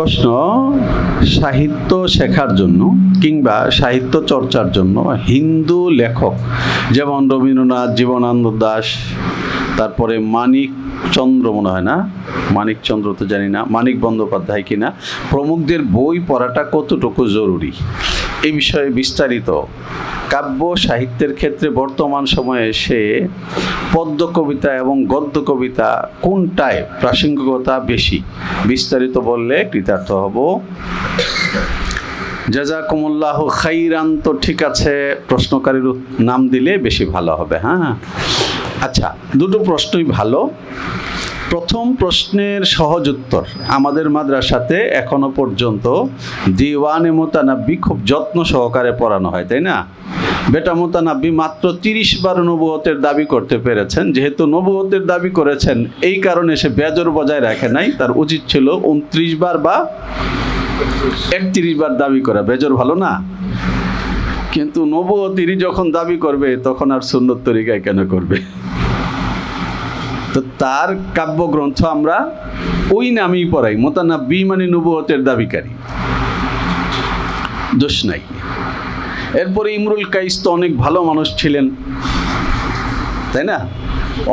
প্রশ্ন, সাহিত্য শেখার জন্য কিংবা সাহিত্য চর্চার জন্য হিন্দু লেখক যেমন রবীন্দ্রনাথ, জীবনানন্দ দাস, তারপরে মানিক চন্দ্র মনে হয় না? মানিক চন্দ্র তো জানি না। মানিক বন্দ্যোপাধ্যায় কিনা? প্রমুখদের বই পড়াটা কতটুকু জরুরি? এই বিষয়ে বিস্তারিত। কাব্য সাহিত্যের ক্ষেত্রে বর্তমান সময়ে এসে পদ্য কবিতা এবং গদ্য কবিতা কোনটায় প্রাসঙ্গিকতা বেশি? বিস্তারিত বললে কৃতার্থ হব। জাজাকুমুল্লাহ খাইরান তো ঠিক আছে, প্রশ্নকারীর নাম দিলে বেশি ভালো হবে হ্যাঁ? আচ্ছা দুটো প্রশ্নই ভালো। প্রথম প্রশ্নের সহজ উত্তর। আমাদের মাদ্রাসাতে এখনও পর্যন্ত দিওয়ানে মোতানাব্বি খুব যত্ন সহকারে পড়ানো হয়, তাই না? বেটা মোতানাব্বি মাত্র তিরিশ বার নবুয়তের দাবি করতে পেরেছেন। যেহেতু নবুয়তের দাবি করেছেন, এই কারণে সে বেজর বজায় রাখে নাই। তার উচিত ছিল উনত্রিশ বার বা একত্রিশ বার দাবি করা। বেজর ভালো না? কিন্তু নবুয়তিরই যখন দাবি করবে, তখন আর সুন্নত তরিকায় কেন করবে? তো তার কাব্যগ্রন্থ আমরা ওই নামেই পড়াই। মোতানাব্বি মানে নবুয়তের দাবিকারী। দোষ নাই। এরপরে ইমরুল কাইস তো অনেক ভালো মানুষ ছিলেন, তাই না?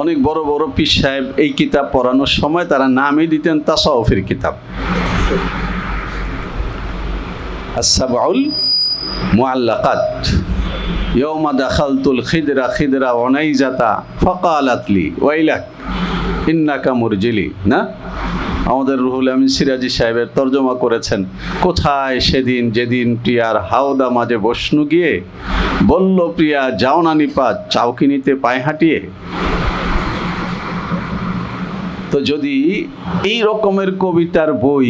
অনেক বড় বড় পীর সাহেব এই কিতাব পড়ানোর সময় তারা নামই দিতেন তাসাউফের কিতাব। আসাবাউল মুআল্লাকাত। ইয়ৌমা দাখালতুল খিদরা খিদরা অনাইজাতা ফকালাতলি ওয়াইলাক, ইন্নাকা মুরজিলি, না? আমাদের রুহুল আমিন সিরাজি সাহেবের তর্জমা করেছেন, কোথায় সেদিন যেদিন প্রিয়ার হাওদা মাঝে বসনু গিয়ে বলল, প্রিয়া, যাও না নিপা চাউকিনিতে পায়ে হাঁটিয়ে? তো যদি এই রকমের কবিতার বই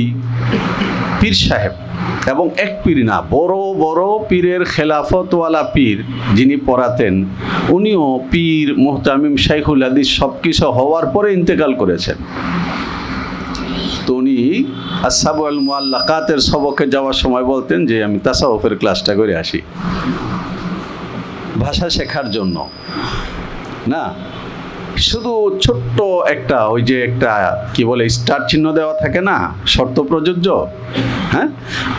পীর সাহেব এবং এক পীর না, বড় বড় পীরের খেলাফতওয়ালা পীর যিনি পড়াতেন, উনিও পীর মোহতামিম শাইখুল হাদিস সব কিছু হওয়ার পরে ইন্তেকাল করেছেন। তো উনি আসাবু আল মুআল্লাকাতের সবকে যাওয়ার সময় বলতেন যে, আমি তাসাউফের ক্লাসটা করে আসি। ভাষা শেখার জন্য। না শুধু ছোট্ট একটা ওই যে একটা, কি বলে, স্টার চিহ্ন দেওয়া থাকে না? শর্ত প্রযোজ্য? হ্যাঁ?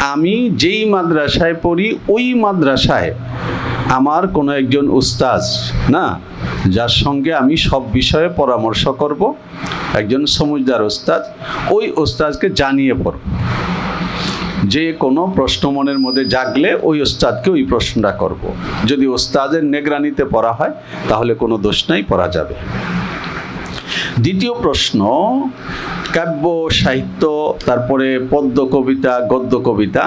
আমি যেই মাদ্রাসায় পড়ি, ওই মাদ্রাসায় আমার কোনো একজন উস্তাজ, না? যার সঙ্গে আমি সব বিষয়ে পরামর্শ করব, একজন সমুজদার ওস্তাদ ওই ওস্তাদকে জানিয়ে পড়ব। যে কোনো প্রশ্ন মনের মধ্যে জাগলে ওই ওস্তাদকে ওই প্রশ্নটা করব। যদি ওস্তাদের নেগরানিতে পড়া হয়, তাহলে কোনো দোষ নাই, পড়া যাবে। দ্বিতীয় প্রশ্ন, কাব্য, সাহিত্য, তারপরে পদ্য কবিতা, গদ্য কবিতা,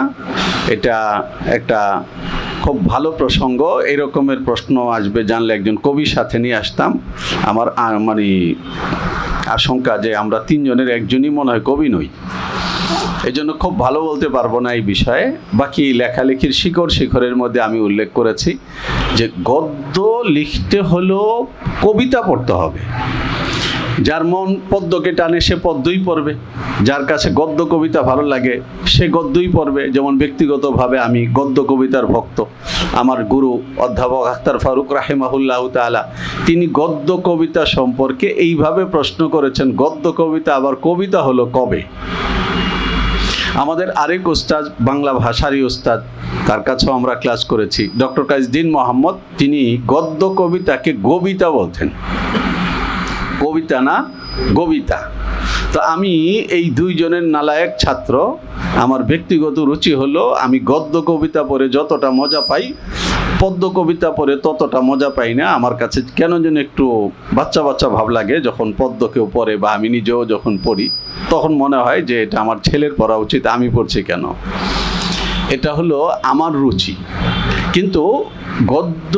এটা একটা খুব ভালো প্রসঙ্গ। এই রকমের প্রশ্ন আসবে, জানলে একজন কবির সাথে নিয়ে আসতাম। আমার মানে আশঙ্কা যে আমরা তিনজনের একজনই মনে হয় কবি নই। এই জন্য খুব ভালো বলতে পারব না এই বিষয়ে। বাকি লেখালেখির শিকড় শিখরের মধ্যে আমি উল্লেখ করেছি যে গদ্য লিখতে হলো কবিতা পড়তে হবে। যার মন পদ্মকে টানে সে পদ্মই পড়বে। যার কাছে গদ্য কবিতা ভালো লাগে সে গদ্যই পড়বে। যেমন ব্যক্তিগতভাবে আমি গদ্য কবিতার ভক্ত। আমার গুরু অধ্যাপক আখতার ফারুক রাহেমাহুল্লাহ তালা তিনি গদ্য কবিতা সম্পর্কে এইভাবে প্রশ্ন করেছেন, গদ্য কবিতা আবার কবিতা হলো কবে? আমাদের আরেক ওস্তাদ, বাংলা ভাষারই ওস্তাদ, তার কাছেও আমরা ক্লাস করেছি। ডক্টর কাজদিন মোহাম্মদ, তিনি গদ্য কবিতাকে কবিতা বলতেন। কবিতা না গবিতা তো আমি এই দুইজনের নালায়ক ছাত্র। আমার ব্যক্তিগত রুচি হলো আমি গদ্য কবিতা পড়ে যতটা মজা পাই, পদ্য কবিতা পড়ে ততটা মজা পাই না। আমার কাছে কেন যেন একটু বাচ্চা বাচ্চা ভাব লাগে যখন পদ্য কেউ পড়ে বা আমি নিজেও যখন পড়ি। তখন মনে হয় যে এটা আমার ছেলের পড়া উচিত, আমি পড়ছি কেন? এটা হলো আমার রুচি। কিন্তু গদ্য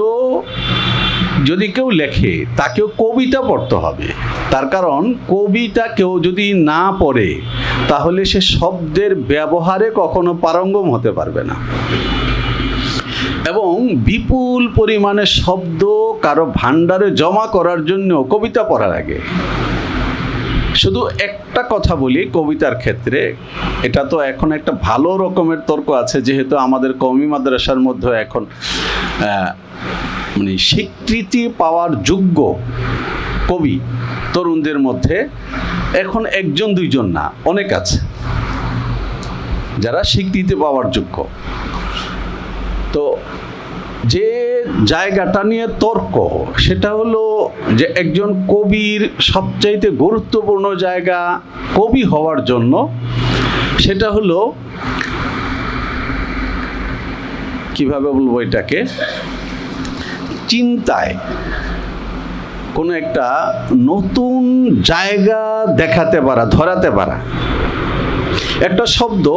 যদি কেউ লেখে, তাকেও কবিতা পড়তে হবে। তার কারণ, কবিতা কেউ যদি না পড়ে, তাহলে সে শব্দের ব্যবহারে কখনো পারঙ্গম হতে পারবে না। এবং বিপুল পরিমাণে শব্দ কারও ভাণ্ডারে জমা করার জন্য কবিতা পড়া লাগে শুধু একটা কথা বলি কবিতার ক্ষেত্রে, এটা তো এখন একটা ভালো রকমের তর্ক আছে, যেহেতু আমাদের কওমি মাদ্রাসার মধ্যে এখন মানে স্বীকৃতি পাওয়ার যোগ্য কবি তরুণদের মধ্যে এখন একজন, দুইজন না, অনেক আছে, যারা স্বীকৃতি পাওয়ার যোগ্য। তো যে জায়গাটা নিয়ে তর্ক, সেটা হলো যে একজন কবির সবচাইতে গুরুত্বপূর্ণ জায়গা কবি হওয়ার জন্য, সেটা হলো, কীভাবে বলব এটাকে? চিন্তায়। কোনো একটা নতুন জায়গা দেখাতে পারা, ধরাতে পারা। একটা শব্দ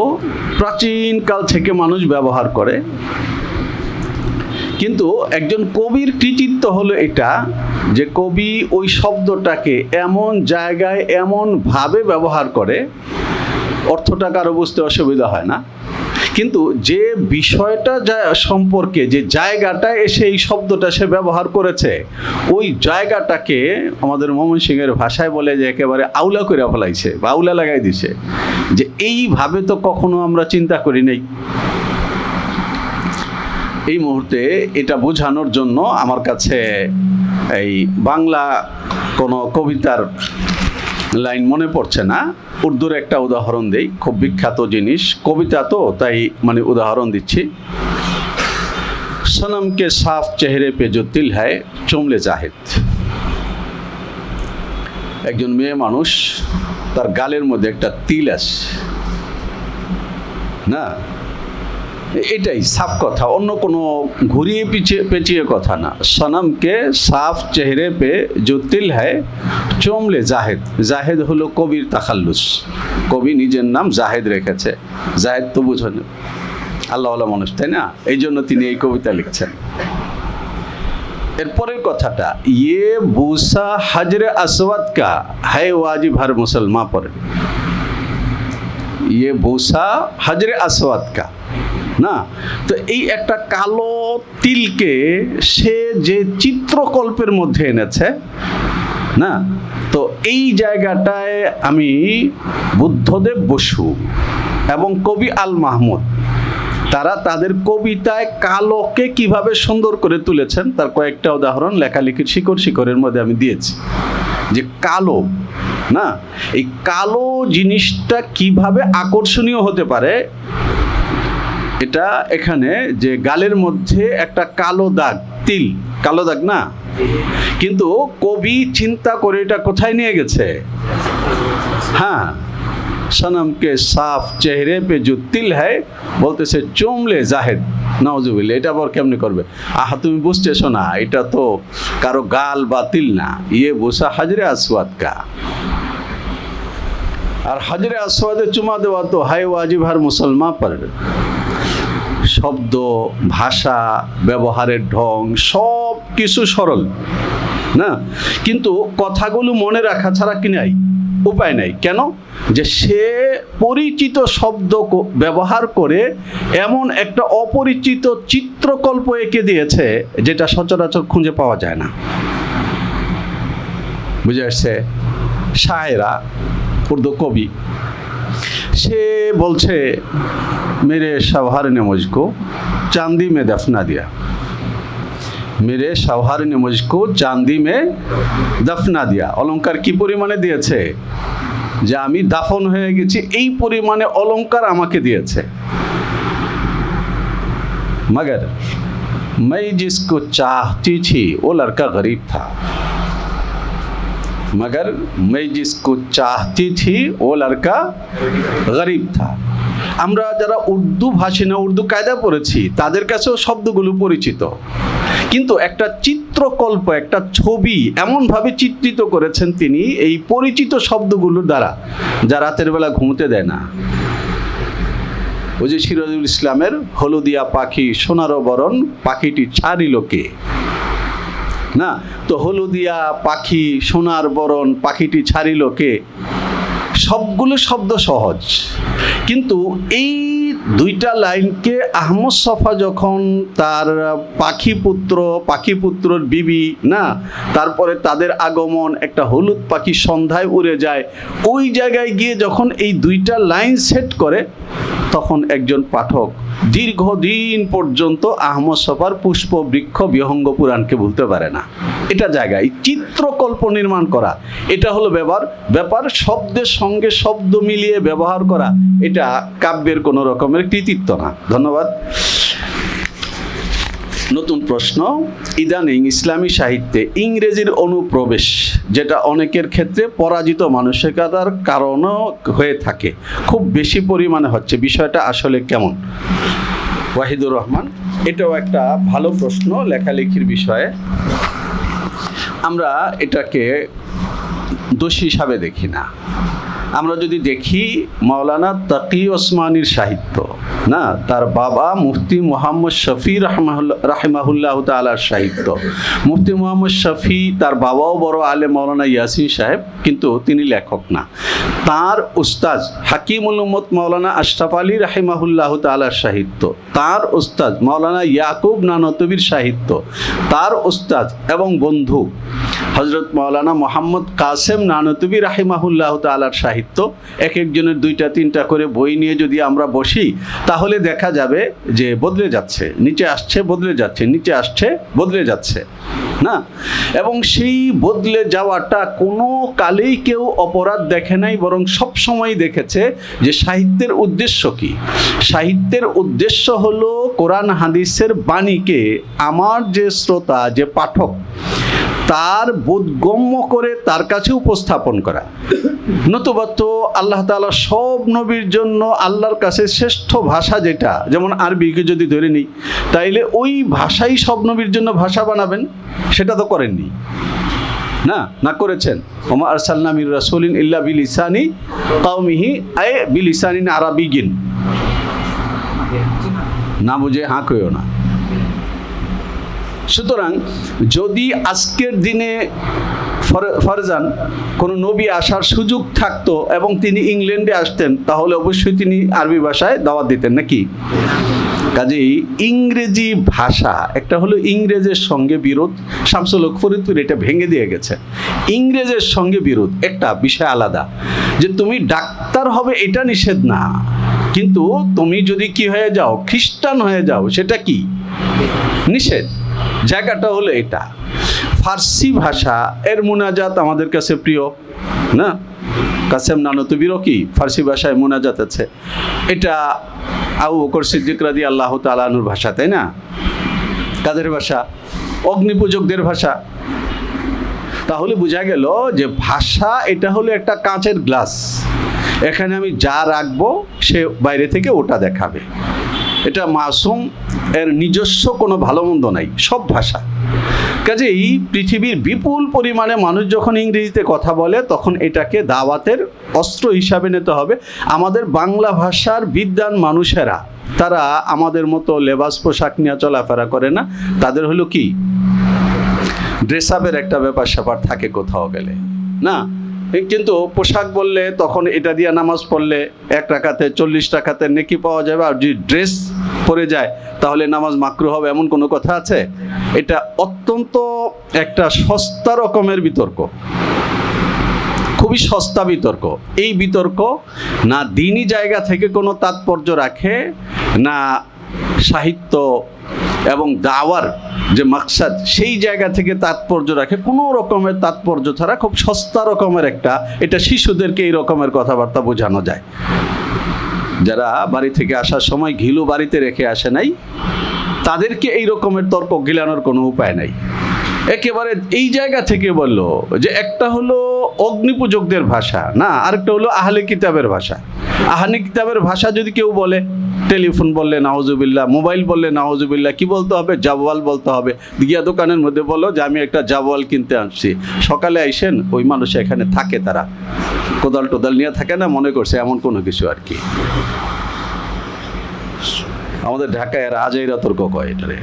প্রাচীনকাল থেকে মানুষ ব্যবহার করে কিন্তু একজন কবির কৃতিত্ব হলো এটা যে কবি ওই শব্দটাকে এমন জায়গায় এমন ভাবে ব্যবহার করে, অর্থটা কারও বুঝতে অসুবিধা হয় না। কিন্তু যে বিষয়টা যা সম্পর্কে, যে জায়গাটায় এসে এই শব্দটা সে ব্যবহার করেছে, ওই জায়গাটাকে আমাদের মোহন সিংয়ের ভাষায় বলে যে একেবারে আউলা করে ফেলাইছে বা আউলা লাগাই দিছে। যে এইভাবে তো কখনো আমরা চিন্তা করি নাই। এই মুহূর্তে এটা বোঝানোর জন্য আমার কাছে এই বাংলা কোনো কবিতার লাইন মনে পড়ছে না। উর্দুর একটা উদাহরণ দেই, খুব বিখ্যাত জিনিস। কবিতা তো, তাই মানে উদাহরণ দিচ্ছি। সনমকে সাফ চেহারে পে জো তিল হায় চমলে জাহেদ। একজন মেয়ে মানুষ, তার গালের মধ্যে একটা তিল আছে না? এটাই, সাফ কথা। অন্য কোনো ঘুরিয়ে পিছিয়ে পেঁচিয়ে কথা না। সনমকে সাফ চেহারে পে যে তিল হ্যায় চমলে জাহেদ। জাহেদ হলো কবির তাখাল্লুস। কবি নিজের নাম জাহেদ রেখেছে। জাহেদ তো বুঝো না। আল্লাহ মানুষ, তাই না? এই জন্য তিনি এই কবিতা লিখছেন। এরপরের কথাটা ইয়ে বুসা হাজরে আসওয়াদ কা? হ্যায় ওয়াজিব, হার মুসলমান পরে। ইয়ে বুসা হাজরে আসওয়াদ কা? না, তো এই একটা কালো তিলকে সে যে চিত্রকল্পের মধ্যে এনেছে, না, তো এই জায়গাটায় আমি বুদ্ধদেব বসু এবং কবি আল মাহমুদ, তারা তাদের কবিতায় কালোকে কীভাবে সুন্দর করে তুলেছেন, তার কয়েকটা উদাহরণ লেখালেখির শিকড় শিকড়ের মধ্যে আমি দিয়েছি। যে কালো, না, এই কালো জিনিসটা কীভাবে আকর্ষণীয় হতে পারে এটা এখানে যে গালের মধ্যে একটা কালো দাগ, তিল, কালো দাগ না? কিন্তু কবি চিন্তা করে এটা কোথায় নিয়ে গেছে? হ্যাঁ সনম কে সাফ চেহারে পে जो তিল হ্যায়, বলতেছে, চমলে জাহেদ নওজুবিল এটা আবার কেমনি করবে? আহা, তুমি বুঝতেছো না, এটা তো কারও গাল বা তিল না ইয়ে বসা হাজরে আসওয়াদ কা। আর হাজরে আসওয়াদে চুমা দেওয়া তো হাই ওয়াজিব হার মুসলমান পর। শব্দ, ভাষা, ব্যবহারের ঢং সব কিছু সরল, না? কিন্তু কথাগুলো মনে রাখা ছাড়া কি নাই? উপায় নাই। কেন? যে সে পরিচিত শব্দ ব্যবহার করে এমন একটা অপরিচিত চিত্রকল্প এঁকে দিয়েছে যেটা সচরাচর খুঁজে পাওয়া যায় না। বুঝে আসছে? শায়রা উর্দু কবি সে বলছে মেরে शवहर ने मुझको चांदी में दफना दिया মেরে शवहर ने मुझको চাঁদি মে দফনা দিয়া অলংকার কি পরিমাণে দিয়েছে যে আমি দাফন হয়ে গেছি এই পরিমাণে অলংকার আমাকে দিয়েছে मगर मैं जिसको चाहती थी वो लड़का गरीब था मगर मैं जिसको चाहती थी वो लड़का गरीब था আমরা যারা উর্দু ভাষী না উর্দু কায়দা পড়েছি তাদের কাছেও শব্দগুলো পরিচিত কিন্তু একটা চিত্রকল্প একটা ছবি এমনভাবে চিত্রিত করেছেন তিনি এই পরিচিত শব্দগুলোর দ্বারা যা রাতের বেলা ঘুমোতে দেয় না ওই যে সিরাজুল ইসলামের হলুদিয়া পাখি সোনারো বরণ পাখিটি ছাড়িল কে না? তো হলুদিয়া, পাখি, সোনার বরণ, পাখিটি ছাড়িল কে? সবগুলো শব্দ সহজ। কিন্তু এই দুইটা লাইনকে আহমদ সফা যখন তার পাখি পুত্র পাখি পুত্রর বিবি, না? তারপরে তাদের আগমন, একটা হলুদ পাখি সন্ধ্যায় উড়ে যায়, ওই জায়গায় গিয়ে যখন এই দুইটা লাইন সেট করে তখন একজন পাঠক দীর্ঘদিন পর্যন্ত আহমদ সফার পুষ্প বৃক্ষ বিহঙ্গ পুরাণকে ভুলতে পারে না। এটা জায়গায় চিত্রকল্প নির্মাণ করা, এটা হলো ব্যাপার ব্যাপার শব্দের সঙ্গে শব্দ মিলিয়ে ব্যবহার করা, এটা কাব্যের কোনো রকমের কৃতিত্ব না। ধন্যবাদ। নতুন প্রশ্ন। ইদানিং ইসলামী সাহিত্যে ইংরেজির অনুপ্রবেশ, যেটা অনেকের ক্ষেত্রে পরাজিত মানসিকতার কারণও হয়ে থাকে, খুব বেশি পরিমাণে হচ্ছে। বিষয়টা আসলে কেমন? ওয়াহিদুর রহমান, এটাও একটা ভালো প্রশ্ন লেখালেখির বিষয়ে। আমরা এটাকে দোষী হিসাবে দেখি না। আমরা যদি দেখি মাওলানা তাকি ওসমানীর সাহিত্য, না, তার বাবা মুফতি মোহাম্মদ শফি রহমাহুল্লাহ তালার সাহিত্য। মুফতি মোহাম্মদ শফি তার বাবাও বড় আলে মাওলানা ইয়াসিন সাহেব, কিন্তু তিনি লেখক না। তার উস্তাজ হাকিমুল উম্মত মাওলানা আশরাফ আলী রাহিমাহুল্লাহ তালার সাহিত্য। তার উস্তাজ মাওলানা ইয়াকুব নানতবির সাহিত্য। তার উস্তাজ এবং বন্ধু হজরত মাওলানা মোহাম্মদ কাসেম নানতবি রাহিমাহুল্লাহ তালার সাহিত্য। এক একজনের দুইটা, তিনটা করে বই নিয়ে যদি আমরা বসি, তাহলে দেখা যাবে যে বদলে যাচ্ছে, নিচে আসছে, বদলে যাচ্ছে, নিচে আসছে, বদলে যাচ্ছে, না? এবং সেই বদলে যাওয়াটা কোনো কালেই কেউ অপরাধ দেখে নাই, বরং সব সময় দেখেছে যে সাহিত্যের উদ্দেশ্য কি? সাহিত্যের উদ্দেশ্য হলো কোরআন হাদিসের বাণীকে আমার যে শ্রোতা, যে পাঠক তার বোধগম্য করে তার কাছে উপস্থাপন করা। নতুবা তো আল্লাহ তাআলা সব নবীর জন্য আল্লাহর কাছে শ্রেষ্ঠ ভাষা যেটা, যেমন আরবিকে যদি ধরে নিই, তাইলে ওই ভাষাই সব নবীর জন্য ভাষা বানাবেন? সেটা তো করেননি। না না করেছেন। ওমা আরসাল্লা মির রাসুলিন ইল্লা বিল ইসানি কাউমিহি আয়ে বিল ইসানিন আরাবিগিন। না বুঝে হাঁ কইও না। সুতরাং যদি আজকের দিনে ফর- ফরজান কোনো নবী আসার সুযোগ থাকতো এবং তিনি ইংল্যান্ডে আসতেন, তাহলে অবশ্যই তিনি আরবি ভাষায় দাওয়াত দিতেন, নাকি? কাজেই ইংরেজি ভাষা, একটা হলো ইংরেজের সঙ্গে বিরোধ, শামসুল ফরিদপুর এটা ভেঙে দিয়ে গেছে। ইংরেজের সঙ্গে বিরোধ, একটা বিষয় আলাদা, যে তুমি ডাক্তার হবে এটা নিষেধ না, কিন্তু তুমি যদি কি হয়ে যাও, খ্রিস্টান হয়ে যাও, সেটা কি? নিষেধ। জায়গাটা হলো এটা। ফার্সি ভাষা এর মোনাজাত আমাদের কাছে প্রিয়, না? কাসেম নানতবিরও কি ফার্সি ভাষায় মোনাজাত আছে? এটা আবু বকর সিদ্দিক রাদি আল্লাহ তালানুর ভাষা, তাই না? কাদের ভাষা? অগ্নিপূজকদের ভাষা। তাহলে বোঝা গেল যে ভাষা এটা হলো একটা কাঁচের গ্লাস। এখানে আমি যা রাখব সে বাইরে থেকে ওটা দেখাবে। এটা মাসুম, এর নিজস্ব কোনো ভালো মন্দ নাই, সব ভাষা। কাজেই পৃথিবীর বিপুল পরিমাণে মানুষ যখন ইংরেজিতে কথা বলে, তখন এটাকে দাওয়াতের অস্ত্র হিসাবে নিতে হবে। আমাদের বাংলা ভাষার বিদ্যান মানুষেরা, তারা আমাদের মতো লেবাস পোশাক নিয়ে চলাফেরা করে না। তাদের হলো কি? ড্রেস আপের একটা ব্যাপার স্যাপার থাকে কোথাও গেলে। না? কিন্তু পোশাক বললে তখন এটা দিয়ে নামাজ পড়লে এক টাকাতে চল্লিশ টাকাতে নেকি পাওয়া যাবে আর যদি ড্রেস পরে যায়, তাহলে নামাজ মাকরু হবে এমন কোনো কথা আছে? এটা অত্যন্ত একটা সস্তা রকমের বিতর্ক। খুবই সস্তা বিতর্ক। এই বিতর্ক না দিনই জায়গা থেকে কোনো তাৎপর্য রাখে, না সাহিত্য এবং দাওয়ার যে মাকসাদ, সেই জায়গা থেকে তাৎপর্য রাখে। কোনো রকমের তাৎপর্য ছাড়া খুব সস্তা রকমের একটা, এটা শিশুদেরকে এই রকমের কথাবার্তা বোঝানো যায়। যারা বাড়ি থেকে আসার সময় ঘিলু বাড়িতে রেখে আসে নাই, তাদেরকে এই রকমের তর্ক গিলানোর কোনো উপায় নাই। একেবারে এই জায়গা থেকে বলল যে একটা হলো অগ্নিপূজকদের ভাষা, না, আরেকটা হলো আহলে কিতাবের ভাষা। আহলে কিতাবের ভাষা যদি কেউ বলে, টেলিফোন বললে নাওজুবিল্লাহ মোবাইল বললে নাওজুবিল্লাহ কি বলতে হবে? জাবোয়াল বলতে হবে। গিয়া দোকানের মধ্যে বলো যে আমি একটা জাবোয়াল কিনতে আসছি। সকালে আইসেন, ওই মানুষ এখানে থাকে তারা। কোদাল টোদাল নিয়ে থাকে না, মনে করছে এমন কোনো কিছু আর কি। আমাদের ঢাকায় এরা আজাইরা তর্ক কয় এটারে।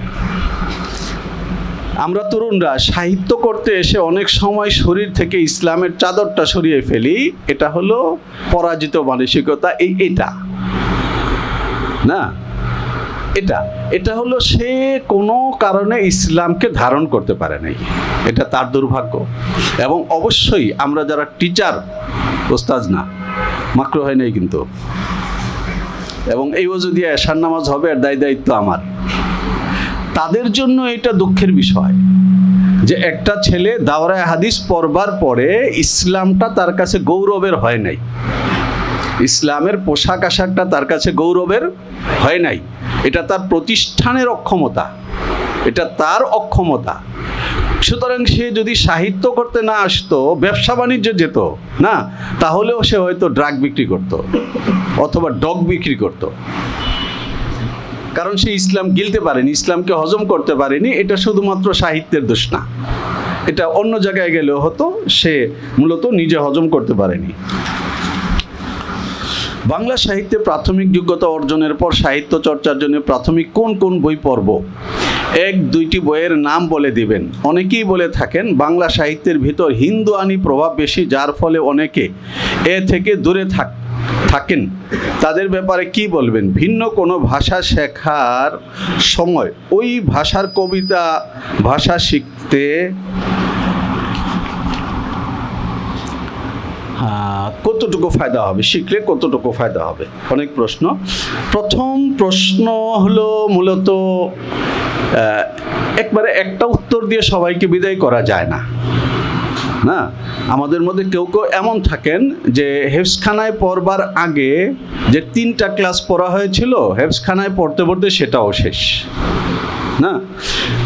আমরা তরুণরা সাহিত্য করতে এসে অনেক সময় শরীর থেকে ইসলামের চাদরটা সরিয়ে ফেলি। এটা হলো পরাজিত মানসিকতা, এই এটা। না, এটা। এটা হলো সে কোনো কারণে ইসলামকে ধারণ করতে পারে নাই। এটা তার দুর্ভাগ্য। এবং অবশ্যই আমরা যারা টিচার ওস্তাজ না, মাকরু হয় নাই কিন্তু। এবং এই অজু দিয়ে এশার নামাজ হবে এর দায় দায়িত্ব আমার। তাদের জন্য এটা দুঃখের বিষয় যে একটা ছেলে দাওরায় হাদিস পড়বার পরে ইসলামটা তার কাছে গৌরবের হয় নাই। ইসলামের পোশাক আশাকটা তার কাছে গৌরবের হয় নাই। এটা তার প্রতিষ্ঠানের অক্ষমতা। এটা তার অক্ষমতা। সুতরাং সে যদি সাহিত্য করতে না আসতো, ব্যবসা বাণিজ্য যেত, না, তাহলেও সে হয়তো ড্রাগ বিক্রি করত, অথবা ডগ বিক্রি করত। কারণ সে ইসলাম গিলতে পারেনি, ইসলামকে হজম করতে পারেনি, এটা শুধুমাত্র সাহিত্যের দোষ না। এটা অন্য জায়গায় গেলেও হতো, সে মূলত নিজে হজম করতে পারেনি। বাংলা সাহিত্যে প্রাথমিক যোগ্যতা অর্জনের পর সাহিত্য চর্চার জন্য প্রাথমিক কোন কোন বই পড়ব? এক, দুইটি বইয়ের নাম বলে দিবেন। অনেকেই বলে থাকেন, বাংলা সাহিত্যের ভিতর হিন্দু আনি প্রভাব বেশি, যার ফলে অনেকে এ থেকে দূরে থাক থাকেন। তাদের ব্যাপারে কি বলবেন? ভিন্ন কোনো ভাষা শেখার সময় ওই ভাষার কবিতা, ভাষা শিখতে? কতটুকু ফায়দা হবে? শিখলে কতটুকু ফায়দা হবে? অনেক প্রশ্ন। প্রথম প্রশ্ন হলো মূলত একবারে একটা উত্তর দিয়ে সবাইকে বিদায় করা যায় না। না? আমাদের মধ্যে কেউ কেউ এমন থাকেন যে হেফসখানায় পড়বার আগে যে তিনটা ক্লাস পড়া হয়েছিল হেফসখানায় পড়তে পড়তে সেটাও শেষ। না?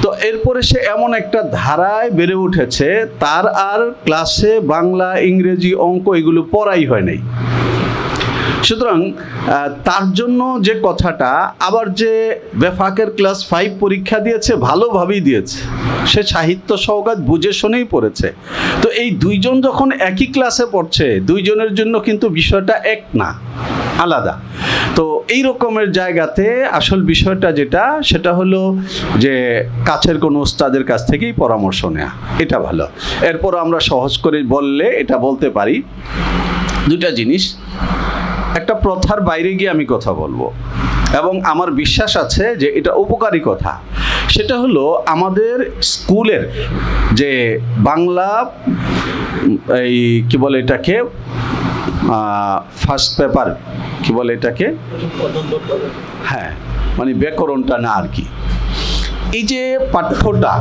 তো এরপরে সে এমন একটা ধারায় বেড়ে উঠেছে, তার আর ক্লাসে বাংলা, ইংরেজি অঙ্ক এগুলো পড়াই হয় নাই। সুতরাং তার জন্য যে কথাটা, আবার যে বেফাকের ক্লাস ফাইভ পরীক্ষা দিয়েছে, ভালোভাবেই দিয়েছে। সে সাহিত্য সৌগাত বুঝে শুনেই পড়েছে। তো এই দুইজন যখন একই ক্লাসে পড়ছে, দুইজনের জন্য কিন্তু বিষয়টা এক না, আলাদা। তো এই রকমের জায়গাতে আসল বিষয়টা যেটা, সেটা হলো যে কাছের কোনো ওস্তাদের কাছ থেকেই পরামর্শ নেওয়া এটা ভালো। এরপর আমরা সহজ করে বললে, এটা বলতে পারি। দুটা জিনিস একটা প্রথার বাইরে গিয়ে আমি কথা বলব। এবং আমার বিশ্বাস আছে যে এটা উপকারী কথা। সেটা হলো আমাদের স্কুলের যে বাংলা, এই কি বলে এটাকে ফার্স্ট পেপার কি বলে এটাকে? হ্যাঁ মানে ব্যাকরণটা না আর কি। এই যে পাঠ্যটা,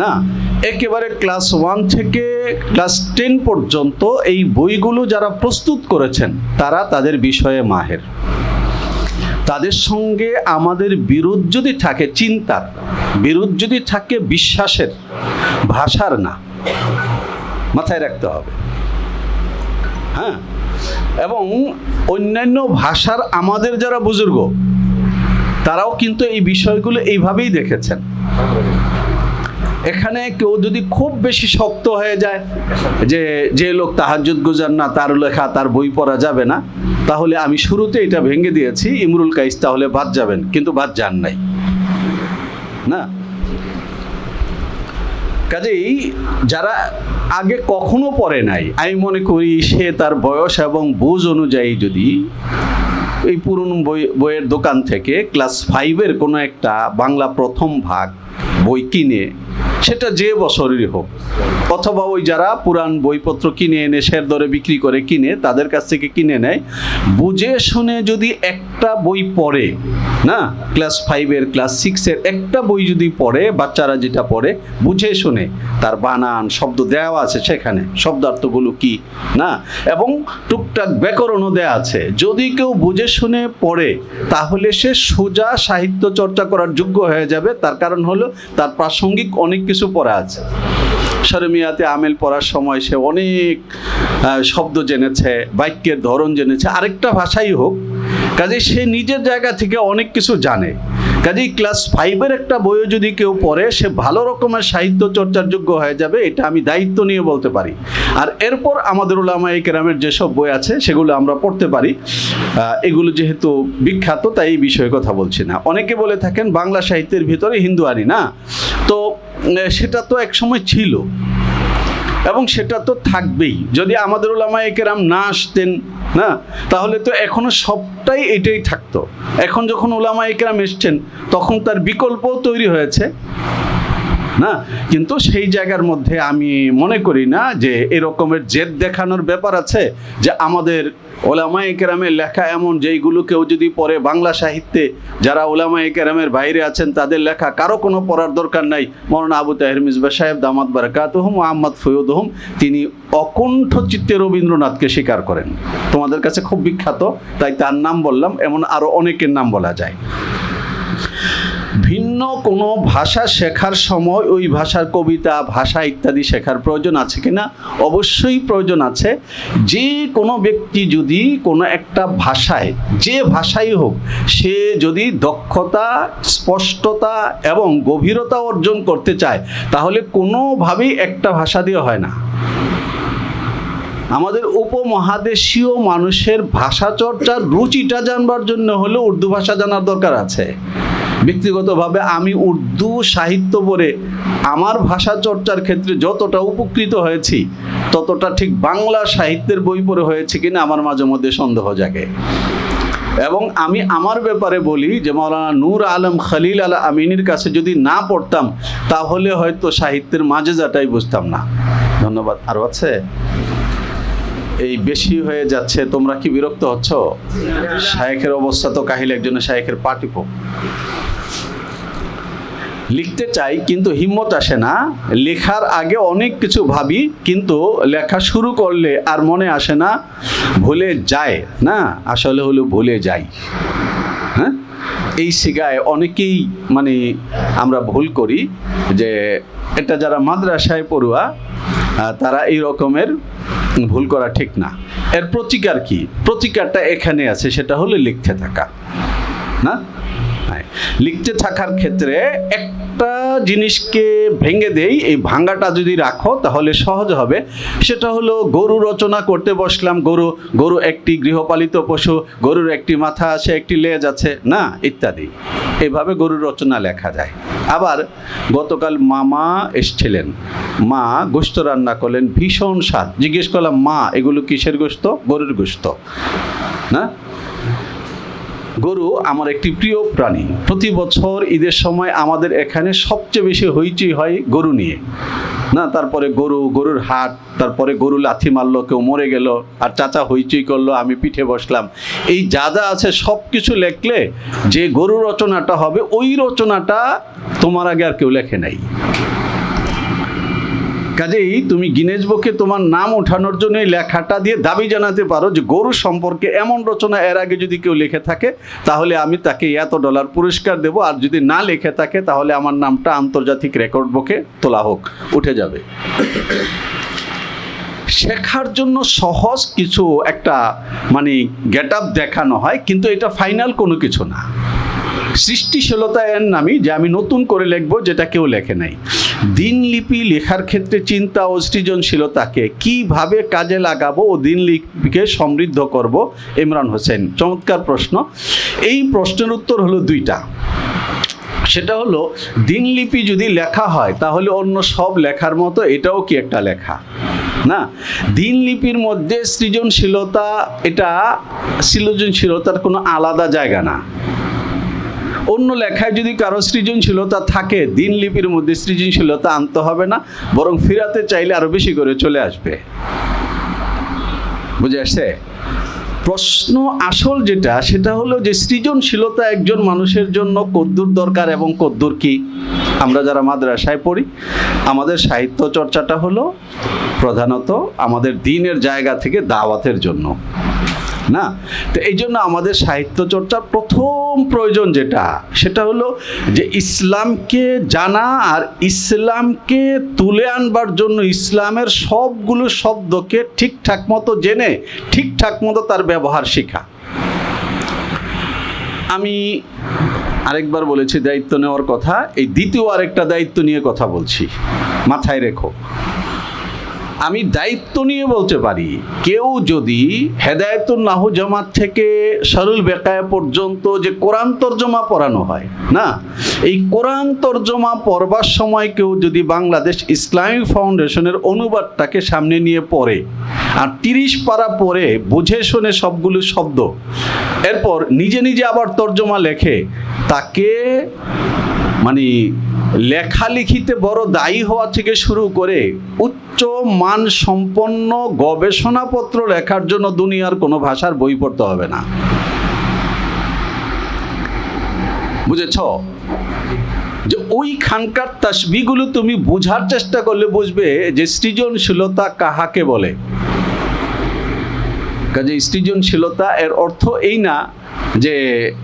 না? একেবারে ক্লাস ওয়ান থেকে ক্লাস টেন পর্যন্ত এই বইগুলো যারা প্রস্তুত করেছেন, তারা তাদের বিষয়ে মাহের। তাদের সঙ্গে আমাদের বিরোধ যদি থাকে, চিন্তার, বিরোধ যদি থাকে, বিশ্বাসের, ভাষার না, মাথায় রাখতে হবে। হ্যাঁ? এবং অন্যান্য ভাষার আমাদের যারা বুজুর্গ, তারাও কিন্তু এই বিষয়গুলো এইভাবেই দেখেছেন। এখানে কেউ যদি খুব বেশি শক্ত হয়ে যায়, যে যে লোক তাহাজুদ গুজার না তার লেখা, তার বই পড়া যাবে না, তাহলে আমি শুরুতে এটা ভেঙে দিয়েছি, ইমরুল কাইস তাহলে বাদ যাবেন, কিন্তু বাদ যান নাই। না? কাজেই যারা আগে কখনো পড়ে নাই, আমি মনে করি সে তার বয়স এবং বুঝ অনুযায়ী যদি এই পুরনো বই, বইয়ের দোকান থেকে ক্লাস ফাইভের কোনো একটা বাংলা প্রথম ভাগ বই কিনে সেটা যে বছরেরই হোক। অথবা ওই যারা পুরান বইপত্র কিনে এনে শের দরে বিক্রি করে কিনে, তাদের কাছ থেকে কিনে নেয়। বুঝে শুনে যদি একটা বই পড়ে, না? ক্লাস ফাইভের ক্লাস সিক্সের একটা বই যদি পড়ে, বাচ্চারা যেটা পড়ে, বুঝে শুনে, তার বানান, শব্দ দেওয়া আছে সেখানে, শব্দার্থগুলো কি, না? এবং টুকটাক ব্যাকরণও দেওয়া আছে। যদি কেউ বুঝে শুনে পড়ে, তাহলে সে সোজা সাহিত্য চর্চা করার যোগ্য হয়ে যাবে। তার কারণ হলো, তার প্রাসঙ্গিক অনেক কিছু পড়া আছে। শরমিয়াতে আমেল পড়ার সময় সে অনেক শব্দ জেনেছে, বাক্যের ধরন জেনেছে, আরেকটা ভাষাই হোক। কাজে সে নিজের জায়গা থেকে অনেক কিছু জানে। কাজেই ক্লাস ফাইভের একটা বইও যদি কেউ পড়ে, সে ভালো রকমের সাহিত্য চর্চার যোগ্য হয়ে যাবে, এটা আমি দায়িত্ব নিয়ে বলতে পারি। আর এরপর আমাদের ওলামা কেরামের যেসব বই আছে, সেগুলো আমরা পড়তে পারি। এগুলো যেহেতু বিখ্যাত, তাই এই বিষয়ে কথা বলছি না। অনেকে বলে থাকেন বাংলা সাহিত্যের ভিতরে হিন্দু আনি না? তো সেটা তো এক সময় ছিল। এবং সেটা তো থাকবেই। যদি আমাদের ওলামা একেরাম না আসতেন, না, তাহলে তো এখনও সবটাই এটাই থাকতো। এখন যখন ওলামা একেরাম এসছেন, তখন তার বিকল্পও তৈরি হয়েছে। না? কিন্তু সেই জায়গার মধ্যে আমি মনে করি না যে এরকমের জেদ দেখানোর ব্যাপার আছে, যে আমাদের ওলামাই কেরামের লেখা এমন, যেইগুলো কেউ যদি পড়ে বাংলা সাহিত্যে, যারা ওলামাই কেরামের বাইরে আছেন, তাদের লেখা কারও কোনো পড়ার দরকার নাই। মরনা আবু তাহের মিসবা সাহেব, দামাত বারাকাতহম আহমদ ফৈয়দহম, তিনি অকণ্ঠ চিত্তে রবীন্দ্রনাথকে স্বীকার করেন। তোমাদের কাছে খুব বিখ্যাত, তাই তার নাম বললাম, এমন আরও অনেকের নাম বলা যায়। ভিন্ন কোনো ভাষা শেখার সময় ওই ভাষার কবিতা, ভাষা ইত্যাদি শেখার প্রয়োজন আছে কিনা? অবশ্যই প্রয়োজন আছে। যে কোনো ব্যক্তি যদি কোনো একটা ভাষায়, যে ভাষাই হোক, সে যদি দক্ষতা, স্পষ্টতা এবং গভীরতা অর্জন করতে চায়, তাহলে কোনোভাবেই একটা ভাষা দিয়ে হয় না। আমাদের উপমহাদেশীয় মানুষের ভাষা চর্চার রুচিটা জানবার জন্য হলে উর্দু ভাষা জানার দরকার আছে। ব্যক্তিগতভাবে আমি উর্দু সাহিত্য পড়ে আমার ভাষা চর্চার ক্ষেত্রে যতটা উপকৃত হয়েছি, ততটা ঠিক বাংলা সাহিত্যের বই পড়ে হয়েছে কিনা আমার মাঝে মধ্যে সন্দেহ জাগে। এবং আমি আমার ব্যাপারে বলি যে, মাওলানা নূর আলম খালিল আলা আমিনীর কাছে যদি না পড়তাম, তাহলে হয়তো সাহিত্যের মাঝে যাটাই বুঝতাম না। ধন্যবাদ। আরও আছে এই বেশি হয়ে যাচ্ছে, তোমরা কি বিরক্ত হচ্ছ? শায়েখের অবস্থা তো কাহিল, একজনের শায়েখের পাটিপ লিখতে চাই, কিন্তু হিম্মত আসে না। লেখার আগে অনেক কিছু ভাবি, কিন্তু লেখা শুরু করলে আর মনে আসে না, ভুলে যায়, না? আসলে হলো ভুলে যাই। হ্যাঁ? এই শিগায় অনেকেই মানে আমরা ভুল করি, যে এটা যারা মাদ্রাসায় পড়ুয়া তারা এই রকমের ভুল করা ঠিক না। এর প্রতিকার কি? প্রতিকারটা এখানে আছে, সেটা হলো লিখতে থাকা, না? হ্যাঁ। লিখতে থাকার ক্ষেত্রে একটা জিনিসকে ভেঙে দেই, এই ভাঙাটা যদি রাখো তাহলে সহজ হবে। সেটা হলো গরু রচনা করতে বসলাম, গরু গরু একটি গৃহপালিত পশু, গরুর একটি মাথা আছে, একটি লেজ আছে, না, ইত্যাদি। এভাবে গরুর রচনা লেখা যায়। আবার গতকাল মামা এসছিলেন। মা গোস্ত রান্না করলেন, ভীষণ স্বাদ। জিজ্ঞেস করলাম, মা, এগুলো কিসের গোস্ত গরুর গোস্ত না? গরু আমার একটি প্রিয় প্রাণী। প্রতি বছর ঈদের সময় আমাদের এখানে সবচেয়ে বেশি হইচই হয় গরু নিয়ে। না, তারপরে গরু, গরুর হাট, তারপরে গরু লাথি মারলো, কেউ মরে গেল, আর চাচা হইচই করল, আমি পিঠে বসলাম। এই যা যা আছে সব কিছু লেখলে যে গরু রচনাটা হবে, ওই রচনাটা তোমার আগে আর কেউ লেখে নাই। কাজেই তুমি গিনেজ বুকে তোমার নাম ওঠানোর জন্য লেখাটা দিয়ে দাবি জানাতে পারো যে গরু সম্পর্কে এমন রচনা এর আগে যদি কেউ লিখে থাকে, তাহলে আমি তাকে এত ডলার পুরস্কার দেব। আর যদি না লিখে থাকে, তাহলে আমার নামটা আন্তর্জাতিক রেকর্ড বুকে তোলা হোক। উঠে যাবে। শেখার জন্য সহজ কিছু একটা মানে গেট আপ দেখানো হয়, কিন্তু এটা ফাইনাল কোনো কিছু না। সৃষ্টিশীলতা এর নামই যে আমি নতুন করে লিখব যেটা কেউ লেখে নাই। দিনলিপি লেখার ক্ষেত্রে চিন্তা ও সৃজনশীলতাকে কীভাবে কাজে লাগাবো ও দিনলিপিকে সমৃদ্ধ করব, ইমরান হোসেন? চমৎকার প্রশ্ন। এই প্রশ্নের উত্তর হলো দুইটা। সেটা হলো, দিনলিপি যদি লেখা হয়, তাহলে অন্য সব লেখার মতো এটাও কি একটা লেখা? না? দিনলিপির মধ্যে সৃজনশীলতা, এটা সৃজনশীলতার কোনো আলাদা জায়গা না। অন্য লেখায় যদি কারও সৃজনশীলতা থাকে দিনলিপির মধ্যে সৃজনশীলতা আনতে হবে না, বরং ফিরাতে চাইলে আরও বেশি করে চলে আসবে। বুঝে আসছে? প্রশ্ন আসল যেটা, সেটা হলো যে সৃজনশীলতা একজন মানুষের জন্য কদ্দুর দরকার এবং কদ্দুর কি? আমরা যারা মাদ্রাসায় পড়ি, আমাদের সাহিত্য চর্চাটা হলো প্রধানত আমাদের দিনের জায়গা থেকে দাওয়াতের জন্য। না? তো এই জন্য আমাদের সাহিত্য চর্চার প্রথম প্রয়োজন যেটা, সেটা হলো যে ইসলামকে জানা আর ইসলামকে তুলে আনবার জন্য ইসলামের সবগুলো শব্দকে ঠিকঠাক মতো জেনে, ঠিকঠাক মতো তার ব্যবহার শেখা। আমি আরেকবার বলেছি দায়িত্ব নেওয়ার কথা, এই দ্বিতীয় আরেকটা দায়িত্ব নিয়ে কথা বলছি। মাথায় রেখো। আমি দায়িত্ব নিয়ে বলতে পারি, কেউ যদি হেদায়তুল নাহু জামাত থেকে সরুল বেকায়া পর্যন্ত যে কোরআন তর্জমা পড়ানো হয়, না? এই কোরআন তর্জমা পড়বার সময় কেউ যদি বাংলাদেশ ইসলামিক ফাউন্ডেশনের অনুবাদটাকে সামনে নিয়ে পড়ে, আর তিরিশ পারা পড়ে, বুঝে শুনে সবগুলো শব্দ, এরপর নিজে নিজে আবার তর্জমা লেখে, তাকে মানে লেখালেখিতে বড় দায়ী হওয়া থেকে শুরু করে উচ্চ মান সম্পন্ন গবেষণাপত্র লেখার জন্য দুনিয়ার কোনো ভাষার বই পড়তে হবে না। বুঝেছ? যে ওইখানকার তাসবিগুলো তুমি বোঝার চেষ্টা করলে বুঝবে যে সৃজনশীলতা কাহাকে বলে। কাজে সৃজনশীলতা এর অর্থ এই না যে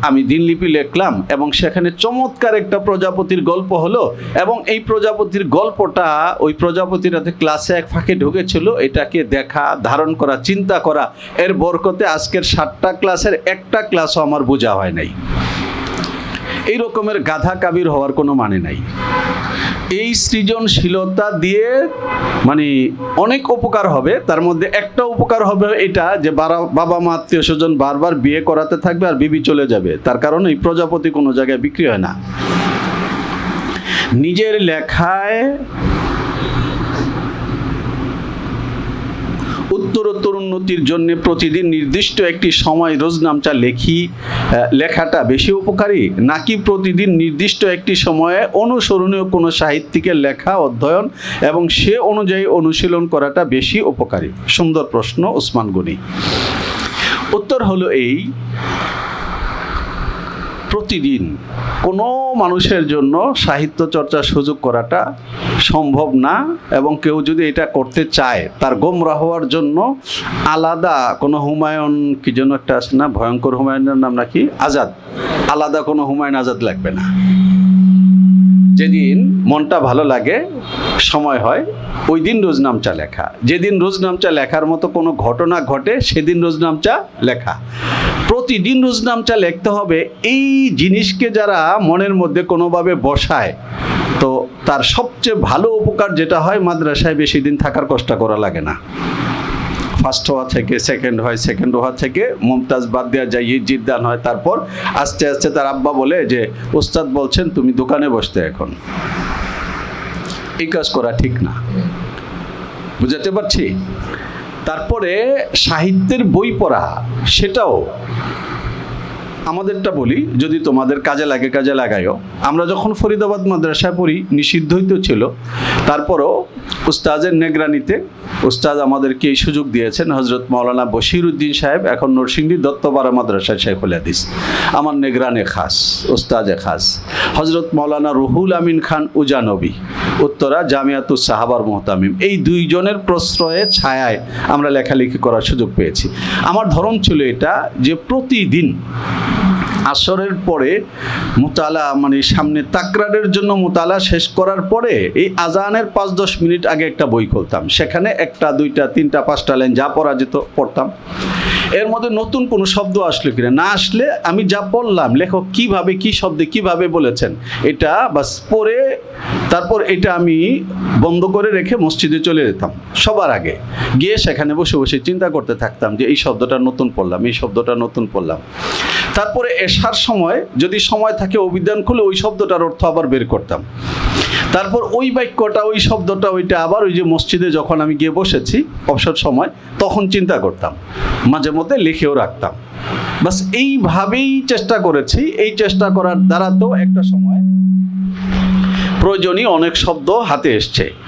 আমি দিনলিপি লিখলাম এবং সেখানে চমৎকার একটা প্রজাপতির গল্প হলো এবং এই প্রজাপতির গল্পটা ওই প্রজাপতিরাতে ক্লাসে এক ফাঁকে ঢুকেছিল, এটাকে দেখা, ধারণ করা, চিন্তা করা, এর বরকতে আজকের সাতটা ক্লাসের একটা ক্লাসও আমার বোঝা হয় নাই। এই রকমের গাধা কাবির হওয়ার কোনো মানে নাই। এই সৃজনশীলতা দিয়ে মানে অনেক উপকার হবে, তার মধ্যে একটা উপকার হবে এটা যে বাবা মা, আত্মীয় স্বজন বারবার বিয়ে করাতে থাকবে আর বিবি চলে যাবে। তার কারণে এই প্রজাপতি কোনো জায়গায় বিক্রি হয় না। নিজের লেখায় উত্তরোত্তর উন্নতির জন্য প্রতিদিন নির্দিষ্ট একটি সময় রোজনামচা লেখি লেখাটা বেশি উপকারী? নাকি প্রতিদিন নির্দিষ্ট একটি সময়ে অনুসরণীয় কোনো সাহিত্যিকের লেখা, অধ্যয়ন এবং সে অনুযায়ী অনুশীলন করাটা বেশি উপকারী? সুন্দর প্রশ্ন, ওসমান গনি। উত্তর হলো এই প্রতিদিন কোনো মানুষের জন্য সাহিত্য চর্চার সুযোগ করাটা সম্ভব না এবং কেউ যদি এটা করতে চায়, তার গোমরা হওয়ার জন্য আলাদা কোনো হুমায়ুন কি জন্য একটা আছে না, ভয়ঙ্কর হুমায়ুনের নাম নাকি? আজাদ। আলাদা কোনো হুমায়ুন আজাদ লাগবে না। যেদিন মনটা ভালো লাগে, সময় হয় ওই দিন রোজনামচা লেখা। যেদিন রোজনামচা লেখার মতো কোনো ঘটনা ঘটে, সেদিন রোজনামচা লেখা। প্রতিদিন রোজনামচা লিখতে হবে, এই জিনিসকে যারা মনের মধ্যে কোনোভাবে বসায়, তো তার সবচেয়ে ভালো উপকার যেটা হয়, মাদ্রাসায় বেশি দিন থাকার কষ্ট করা লাগে না। ফার্স্ট হওয়া থেকে সেকেন্ড হয় সেকেন্ড হওয়া থেকে মমতাজ বাদ দেওয়া যায় জিদ্দান হয়। তারপর আস্তে আস্তে তার আব্বা বলে যে, ওস্তাদ বলছেন তুমি দোকানে বসতে এখন। এই কাজ করা ঠিক না। বুঝাতে পারছি? তারপরে সাহিত্যের বই পড়া, সেটাও আমাদেরটা বলি, যদি তোমাদের কাজে লাগে, কাজে লাগাইও। আমরা যখন ফরিদাবাদ মাদ্রাসায় পড়ি নিষিদ্ধই তো ছিল। তারপরও উস্তাজের নেগরানিতে উস্তাজ আমাদেরকে এই সুযোগ দিয়েছেন। হজরত মৌলানা বশির উদ্দিন সাহেব এখন নরসিংদী দত্তপাড়া মাদ্রাসায় শেখুল হাদিস। আমার নেগরানে খাস উস্তাজে খাস। হজরত মৌলানা রুহুল আমিন খান উজানবী, উত্তরা জামিয়াতুস সাহাবার মোহতামিম। এই দুইজনের প্রশ্রয়ে, ছায়ায় আমরা লেখালেখি করার সুযোগ পেয়েছি। আমার ধরন ছিল এটা যে প্রতিদিন আসরের পরে মোতালা মানে সামনে তাকরারের জন্য মোতালা শেষ করার পরে এই আজানের পাঁচ দশ মিনিট আগে একটা বই খুলতাম। সেখানে একটা, দুইটা, তিনটা, পাঁচটা লাইন যা পড়া যেত পড়তাম। এর মধ্যে নতুন কোনো শব্দ আসলো কিনা? না আসলে আমি যা পড়লাম, লেখক কীভাবে, কি শব্দে কীভাবে বলেছেন, এটা বাস পড়ে, তারপর এটা আমি বন্ধ করে রেখে মসজিদে চলে যেতাম সবার আগে। গিয়ে সেখানে বসে বসে চিন্তা করতে থাকতাম যে এই শব্দটা নতুন পড়লাম, এই শব্দটা নতুন পড়লাম। তারপরে এসার সময় যদি সময় থাকে অভিধান খুলে ওই শব্দটার অর্থ আবার বের করতাম। তারপর ওই বাক্যটা, ওই শব্দটা, ওইটা আবার ওই যে মসজিদে যখন আমি গিয়ে বসেছি অবসর সময়, তখন চিন্তা করতাম, মাঝে মধ্যে লিখেও রাখতাম। বাস এইভাবেই চেষ্টা করেছি। এই চেষ্টা করার দ্বারা তো একটা সময় প্রয়োজনীয় অনেক শব্দ হাতে এসছে।